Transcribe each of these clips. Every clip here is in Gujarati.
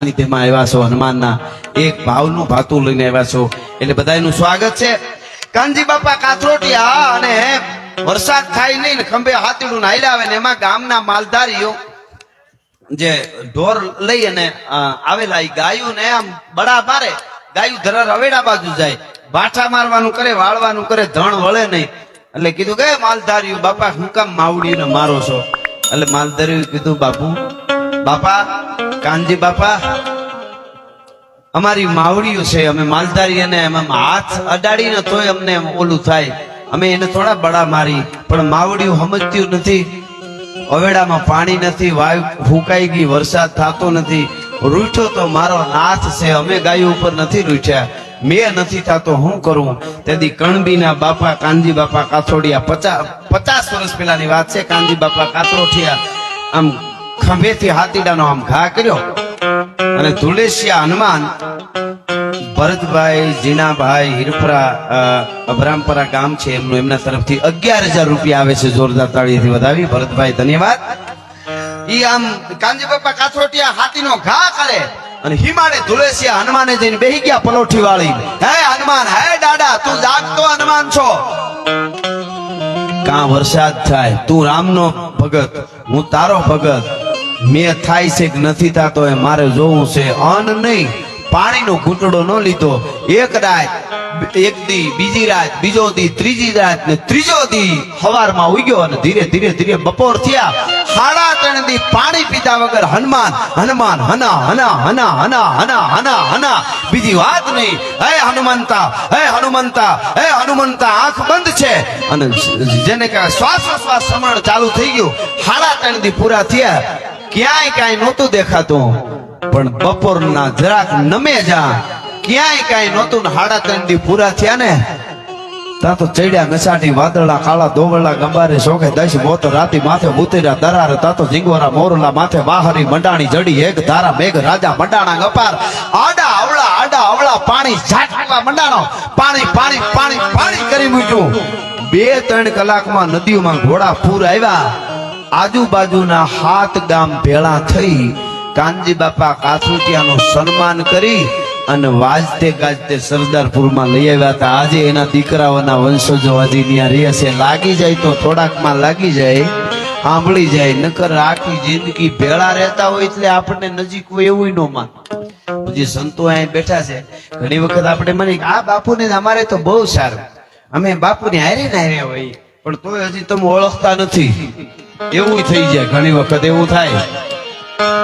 સાનિધ્યમાં આવ્યા છો, હનુમાનના એક ભાવનું ભાતું લઈને આવ્યા છો. એટલે બધાનું સ્વાગત છે. કાનજી બાપા કાથરોટિયા અને વરસાદ થાય નહીં ખંભે હાથીડું નાયલા આવે ને એમાં ગામના માલધારીઓ જે ઢોર લઈ અને આવેલા એ ગાયું ને આમ બડા મારે. ગાયું ધરા રવેડા બાજુ જાય. બાઠા મારવાનું કરે, વાળવાનું કરે, ધણ વળે નહીં. એટલે કીધું કે માલધારીઓ, બાપા, હું કામ માવડીને મારો છો? એટલે માલધારીઓ કીધું, બાપુ, બાપા કાનજી બાપા, અમારી માવડીઓ છે, અમે માલધારી અને હાથ અડાડીને તોય અમને ઓલું થાય. અમે એને થોડા બડા મારી, પણ માવડીઓ સમજતું નથી. અવેડામાં પાણી નથી, વાયુ ફૂંકાઈ ગઈ, વરસાદ થતો નથી. રૂઠ્યો તો મારો નાથ છે, અમે ગાયો ઉપર નથી રૂઠ્યા. મેં નથી થતો, હું કરું? તેથી કણબીના બાપા, કાનજી બાપા કાથોડિયા પચાસ પચાસ વર્ષ પહેલાની વાત છે, કાનજી બાપા કાથરોઠિયા આમ ખંભેથી હાથીડાનો આમ ઘા કર્યો. અને ધુલેશિયા હનુમાન, ભરતભાઈ જીણાભાઈ હિરપરા અભરામપરા ગામ છે, એમનું એમના તરફથી અગિયાર હજાર રૂપિયા આવે છે જોરદાર તાળીથી વધાવી. ભરતભાઈ, ધન્યવાદ. ઈ આમ કાંજી બાપા કાથરોટિયા હાથીનો ઘા કરે અને હિમાડે ધુળેશિયા હનુમાને જઈને બેહી ગયા પલોઠી વાળી હે હનુમાન, હે દાદા, તું જાગતો હનુમાન છો. કા વરસાદ થાય? તું રામનો ભગત, હું તારો ભગત. મેં થાય છે કે નથી થતો એ મારે જોવું છે. અન્ન નહીં, પાણીનો ઘૂંટડો ન લીધો. એક રાત, એક દી, બીજી રાત, બીજો દી, ત્રીજી રાત ને ત્રીજો દી હવારમાં ઉગ્યો અને ધીરે ધીરે ધીરે બપોર થયા. સાડા ત્રણ દી પાણી પીધા વગર હનુમાન હનુમાન, હના હના હના હના હના હના હના. બીજી વાત નહીં. હે હનુમંતા હે હનુમંતા હે હનુમંતા, આંખ બંધ છે. અને જેને કહે શ્વાસ શ્વાસ સમરણ ચાલુ થઈ ગયું, સાડા ત્રણ દી પૂરા થયા. ક્યાંય કાંઈ નહોતું દેખાતું. પણ બપોરના જરાક નમે જા ક્યાંય કાંઈ નહોતું ને હાડા ત્રણ દી પૂરા થયા ને, ત્યાં તો ચડ્યા નશાટી વાદળા, કાળા દોવળા ગંબારે શોખે દશ મોત, રાતી માથે ઉતર્યા દરાર તાતો જીંગોરા મોરલા માથે વાહરી, મંડાણી જડી, એક ધારા મેઘ, રાજા મંડાણા ગપાર. આડા અવળા આડા અવળા પાણી ઝાટવા મંડાણો. પાણી પાણી પાણી પાણી કરી મૂક્યું. બે, ત્રણ કલાકમાં નદીઓમાં ઘોડા પૂર આવ્યા. આજુબાજુના હાથ ગામ ભેળા થઈ કાનજી બાપા કાથુટિયાનું સન્માન કરી અને વાજતે ગાજતે સરદારપુરમાં લઈ આવ્યા હતા. આજે એના દીકરાઓના વંશજો હજી ત્યાં રહે છે. લાગી જાય તો થોડાકમાં લાગી જાય, સાંભળી જાય, નકર આખી જિંદગી ભેળા રહેતા હોય એટલે આપણને નજીક હોય એવું ન માન. જે સંતો અહીં બેઠા છે. ઘણી વખત આપણે મને આ બાપુને અમારે તો બહુ સારું. અમે બાપુને હારે ને હોય. પણ તોય હજી તમે ઓળખતા નથી. એવું થઈ જાય, ઘણી વખત એવું થાય.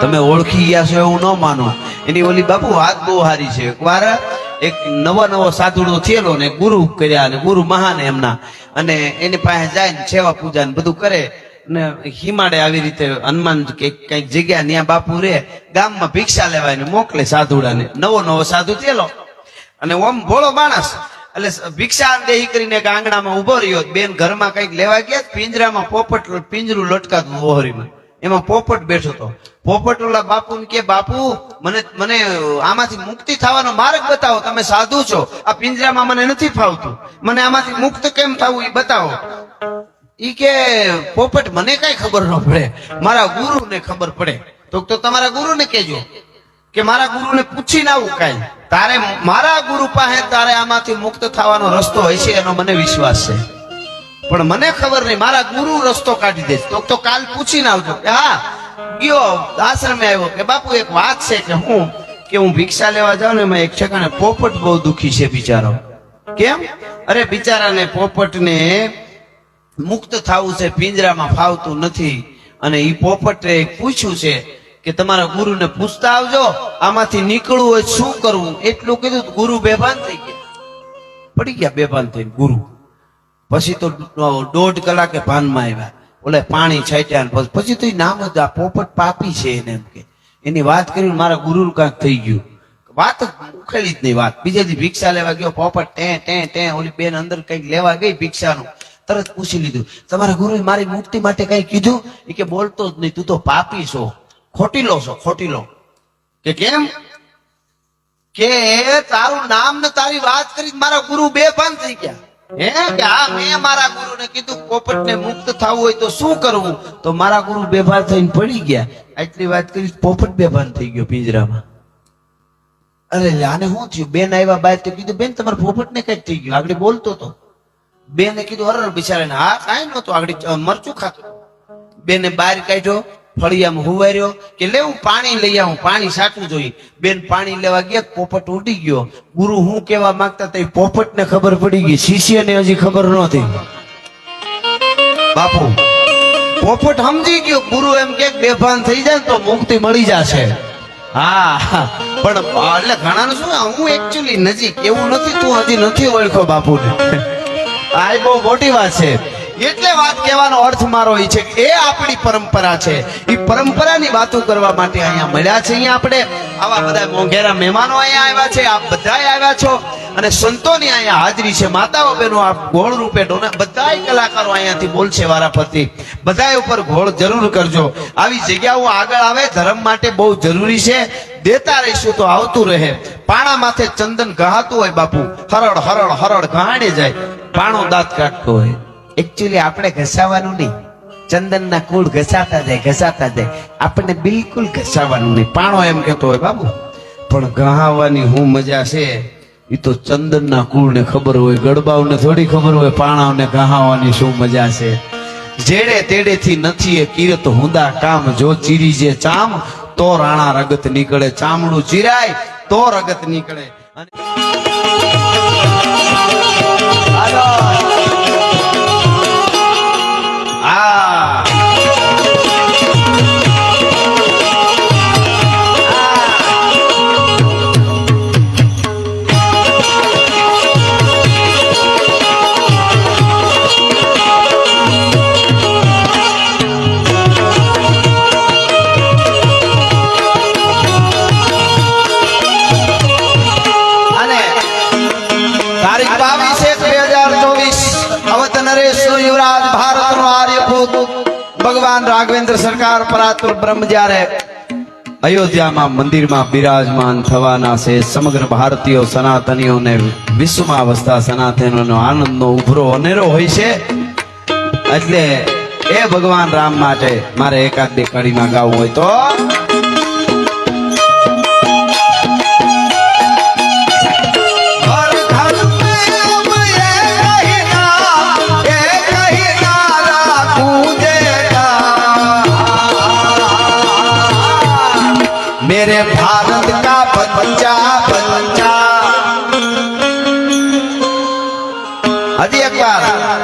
તમે ઓળખી ગયા છો એવું ન માનો. એની ઓલી બાપુ વાત બહુ સારી છે. એકવાર એક નવો નવો સાધુડો થયેલો ને ગુરુ કર્યા ને ગુરુ મહાન એમના. અને એની પાસે જાય ને સેવા પૂજા ને બધું કરે ને હિમાડે આવી રીતે હનુમાન કંઈક જગ્યા ત્યાં બાપુ રે ગામમાં ભિક્ષા લેવાય ને મોકલે સાધુડાને. નવો નવો સાધુ થયેલો. અને ઓમ ભોળો માણસ એટલે ભિક્ષા દેહી કરીને આંગણામાં ઊભો રહ્યો બેન ઘરમાં કંઈક લેવા ગયા પિંજરામાં પોપટ પિંજરું લટકાતું ઓહરીમાં. એમાં પોપટ બેઠો હતો. પોપટ ઓલા બાપુ કે, બાપુ, મને મને આમાંથી મુક્તિ થવાનો માર્ગ બતાવો. તમે સાધુ છો. આ પિંજરામાં મને નથી ફાવતું. મને આમાંથી મુક્ત કેમ થવું એ બતાવો. ઈ કે, પોપટ મને કઈ ખબર ન પડે. મારા ગુરુને ખબર પડે. તો તમારા ગુરુને કેજો કે, મારા ગુરુને પૂછીને આવું કાંઈ. તારે મારા ગુરુ પાસે તારે આમાંથી મુક્ત થવાનો રસ્તો હોય છે એનો મને વિશ્વાસ છે. પણ મને ખબર નહીં, મારા ગુરુ રસ્તો કાઢી દે તો તો કાલ પૂછીને આવજો કે, હા, ગયો, આશ્રમે આવ્યો. કે, બાપુ, એક વાત છે કે હું કે હું ભિક્ષા લેવા જાઉં ને એમાં એક ઠેકાણે પોપટ બહુ દુખી છે બિચારો. કેમ? અરે, બિચારાને પોપટને મુક્ત થવું છે, પિંજરામાં ફાવતું નથી. અને એ પોપટે પૂછ્યું છે કે તમારા ગુરુને પૂછતા આવજો, આમાંથી નીકળવું હોય શું કરવું? એટલું કીધું ગુરુ બેભાન થઈ ગયા. પડી ગયા બેભાન થઈ ગુરુ. પછી તો દોઢ કલાકે ભાનમાં આવ્યા. ઓલે પાણી છાંટ્યા પછી- તો નામ જ આ પોપટ પાપી છે એને એમ કે. એની વાત કરીને મારા ગુરુ કાંઈક થઈ ગયું. વાત ઉખેડી જ નહીં વાત. બીજે દી ભિક્ષા લેવા ગયો, પોપટ ટે ટે ટે, ઓલી બેન અંદર કંઈક લેવા ગઈ ભિક્ષાનું. તરત પૂછી લીધું. તમારા ગુરુએ મારી મુક્તિ માટે કઈ કીધું? એ કે બોલતો જ નહીં, તું તો પાપી છો. ખોટીલો છો ખોટીલો કે કેમ? કે તારું નામ ને તારી વાત કરી મારા ગુરુ બે પાંચ થઈ ગયા. હે? કે આ મેં મારા ગુરુને કીધું પોપટને મુક્ત થવું હોય તો શું કરવું? તો મારા ગુરુ બેભાન થઈને પડી ગયા. આટલી વાત કરી પોપટ બેભાન થઈ ગયો પિંજરામાં. અરે લે, આને શું થયું? બેન આવ્યા બહાર તો કીધું બેન તમારા પોપટ ને કંઈક થઈ ગયું. આગળ બોલતો હતો બેને કીધું અરે બિચારાને હા કાંઈ નહોતું આગળ મરચું ખાતો બેને બહાર કાઢ્યો. ફળિયામાં હુવાર્યો કે લે હું પાણી લઈ આવું પાણી સાચું જોઈએ બેન પાણી લેવા ગયા પોપટ ઉડી ગયો. ગુરુ હું કેવા માંગતા તે પોપટ ને ખબર પડી ગઈ. શિષ્યને હજી ખબર નહોતી બાપુ પોપટ સમજી ગયો. ગુરુ એમ કે બેભાન થઈ જાય તો મુક્તિ મળી જશે. હા પણ એટલે ઘણા શું હું એકચ્યુઅલી નજીક એવું નથી તું હજી નથી ઓળખો બાપુને. આ બહુ મોટી વાત છે. એટલે વાત કહેવાનો અર્થ મારો છે એ આપણી પરંપરા છે. એ પરંપરાની વાતો કરવા માટે અહીંયા મળ્યા છે અહીંયા આપણે. આવા બધા મોંઘેરા મહેમાનો અહીંયા આવ્યા છે, આપ બધા આવ્યા છો. અને સંતોની અહીંયા હાજરી છે. માતાઓ બહેનો, આપ ગોળ રૂપે બધાય કલાકારો અહીંયાથી બોલશે વારાફરતી બધાય ઉપર ગોળ જરૂર કરજો. આવી જગ્યાઓ આગળ આવે, ધર્મ માટે બહુ જરૂરી છે. દેતા રહીશું તો આવતું રહે. પાણા માથે ચંદન ગહાતું હોય બાપુ. હરડ હરડ હરડ ગહાડે જાય. પાણો દાંત કાઢતો હોય. એકચ્યુઅલી આપણે ઘસાવાનું નહીં. ચંદનના કુળ ઘસાતા જાય ઘસાતા જાય. આપણને બિલકુલ ઘસાવાનું નહીં. પાણો એમ કહેતો હોય બાબુ. પણ ગહાવાની હું મજા છે એ તો ચંદનના કુળને ખબર હોય, ગડબાઓને થોડી ખબર હોય, પાણાઓને ગહાવાની શું મજા છે. જેડે તેડેથી નથી એ કિરત હુંદા કામ, જો ચીરી જે ચામ, તો રાણા રગત નીકળે. ચામડું ચીરાય, તો રગત નીકળે. અને ભગવાન રાઘવેન્દ્ર સરકાર પરાતુર બ્રહ્મ જ્યારે અયોધ્યામાં મંદિરમાં બિરાજમાન થવાના છે, સમગ્ર ભારતીયો સનાતનીઓને વિશ્વમાં વસતા સનાતનીઓનો આનંદનો ઉભરો અનેરો હોય છે. એટલે એ ભગવાન રામ માટે મારે એકાદ બે કડીમાં ગાવું હોય તો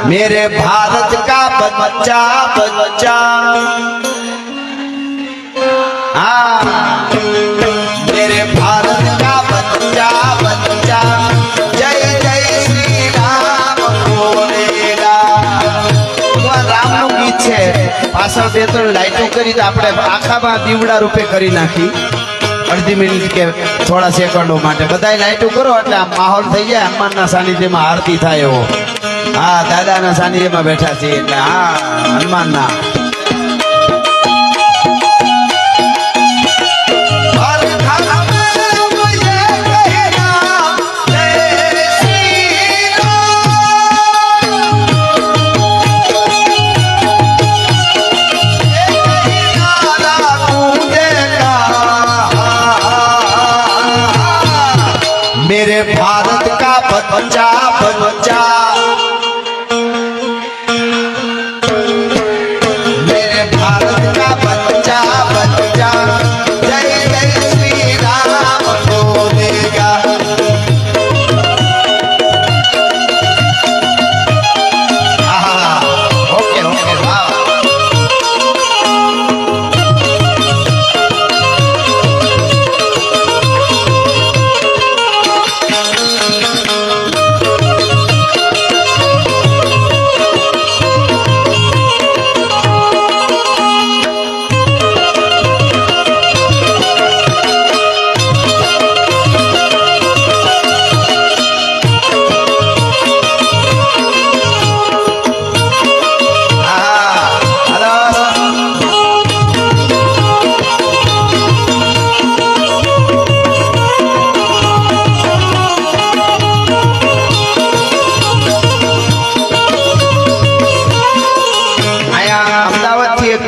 मेरे भारत का बच्चा बच्चा हाँ मेरे भारत का बच्चा बच्चा जय जय श्री राम બોલેગા ભગવાન રામનું ગીત છે પાછળ બે ત્રણ લાઈટો કરી તો આપણે આખામાં દીવડા રૂપે કરી નાખી અડધી મિનિટ કે થોડા સેકન્ડો માટે બધા લાઈટો કરો એટલે આમ માહોલ થઈ જાય હનુમાનના સાનિધ્યમાં આરતી થાય એવો હા દાદાના સાનિધ્યમાં બેઠા છીએ એટલે હા હનુમાનના.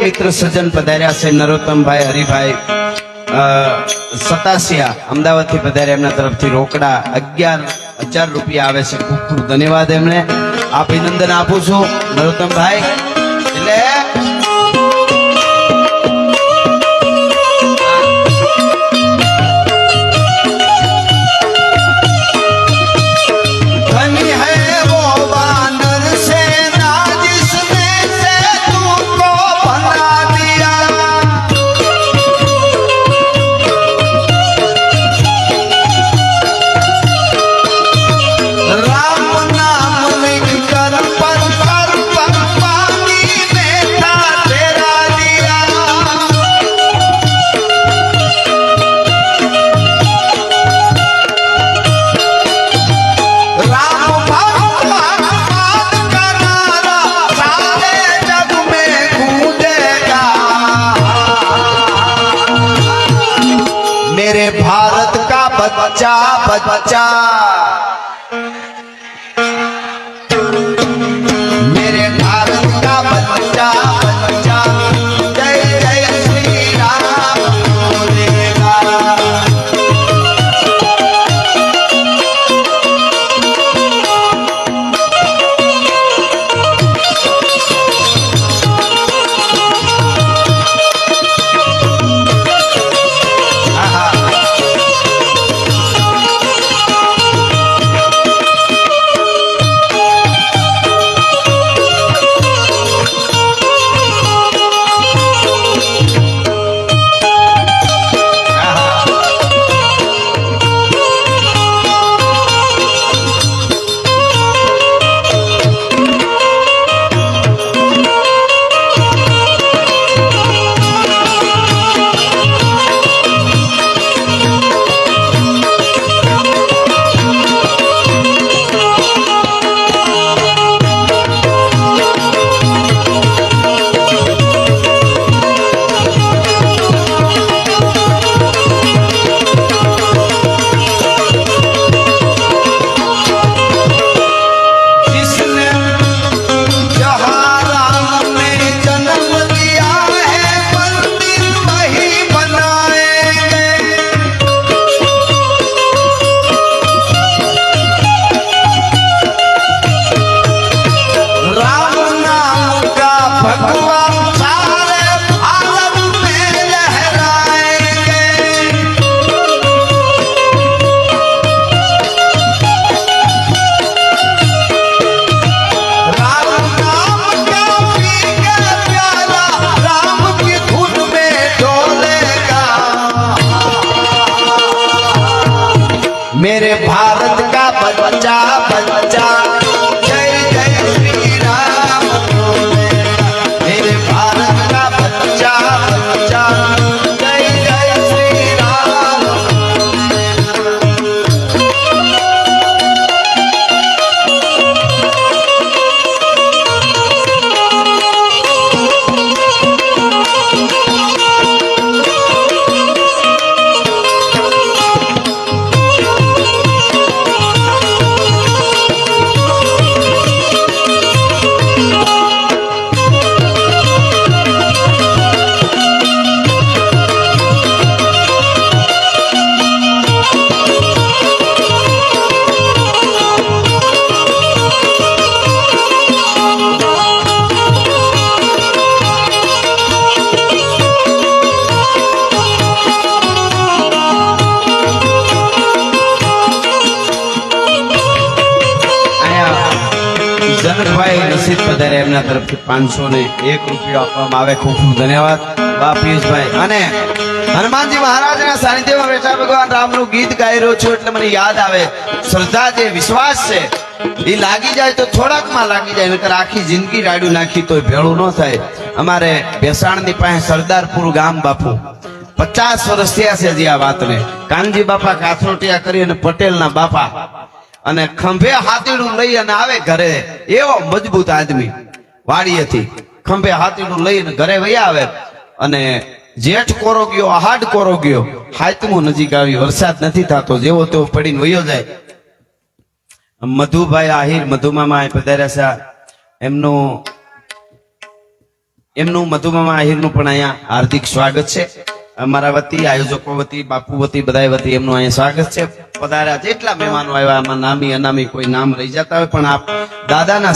મિત્ર સજ્જન પધાર્યા છે નરોત્તમભાઈ હરિભાઈ. સતાસિયા અમદાવાદથી પધાર્યા, એમના તરફથી રોકડા અગિયાર હજાર રૂપિયા આવે છે. ખૂબ ખૂબ ધન્યવાદ એમને અભિનંદન આપું છું નરોત્તમભાઈ. એટલે बच्चा बच्चा बच्चा बच्चा એમના તરફથી પાંચસો ને એક રૂપિયો આપવામાં આવે. ખૂબ ખૂબ ધન્યવાદ. બા પિયુષભાઈ. અને હનુમાનજી મહારાજના સાનિધ્યમાં બેઠા ભગવાન રામનું ગીત ગાઈ રહ્યો છું એટલે મને યાદ આવે. શ્રદ્ધા જે, વિશ્વાસ છે, એ લાગી જાય તો થોડાકમાં લાગી જાય, નકર આખી જિંદગી રાડ્યું નાખી તો ભેળું ન થાય. અમારે ભેસાણની પાસે સરદારપુર ગામ, બાપુ. પચાસ વર્ષ થયા છે હજી આ વાતને. કાનજી બાપા કાથરોટિયા કરી અને પટેલના બાપા. અને ખંભે હાથીડું લઈ અને આવે ઘરે. એવો મજબૂત આદમી. વાડીએથી ખંભે હાથીડું લઈને ઘરે વયા આવે અને જેઠ કોરો ગયો, આહાડ કોરો ગયો, હાથમું નજીક આવી, વરસાદ નથી થતો, જેવો તેવો પડીને વયો જાય. મધુભાઈ આહિર, મધુમામા પધાર્યા છે. એમનું એમનું મધુમામા આહિરનું પણ અહીંયા હાર્દિક સ્વાગત છે. અમારા વતી, આયોજકો વતી, બાપુ વતી બધા વતી એમનું અહીંયા સ્વાગત છે. પધાર્યા જેટલા મહેમાનો આવ્યા, આમાં નામી અનામી કોઈ નામ રહી જતા હોય, પણ આપ દાદાના